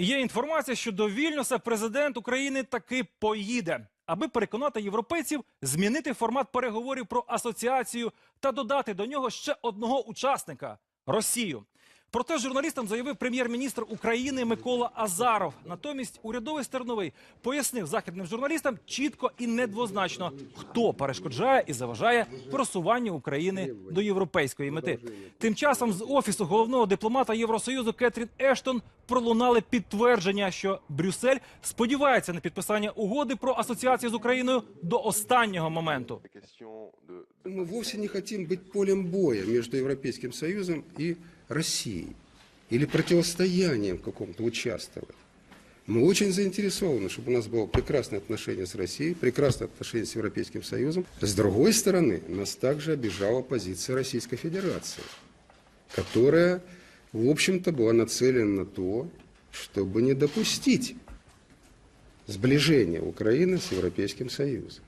Є інформація, що до Вільнюса президент України таки поїде, аби переконати європейців змінити формат переговорів про асоціацію та додати до нього ще одного учасника Росію. Проте журналістам заявив прем'єр-міністр України Микола Азаров. Натомість урядовий Стерновий пояснив західним журналістам чітко і недвозначно, хто перешкоджає і заважає просуванню України до європейської мети. Тим часом з офісу головного дипломата Євросоюзу Кетрін Ештон пролунали підтвердження, що Брюссель сподівається на підписання угоди про асоціацію з Україною до останнього моменту. Мы вовсе не хотим быть полем боя между Европейским Союзом и Россией. Или противостоянием каком-то участвовать. Мы очень заинтересованы, чтобы у нас было прекрасное отношение с Россией, прекрасное отношение с Европейским Союзом. С другой стороны, нас также обижала позиция Российской Федерации, которая, в общем-то, была нацелена на то, чтобы не допустить сближения Украины с Европейским Союзом.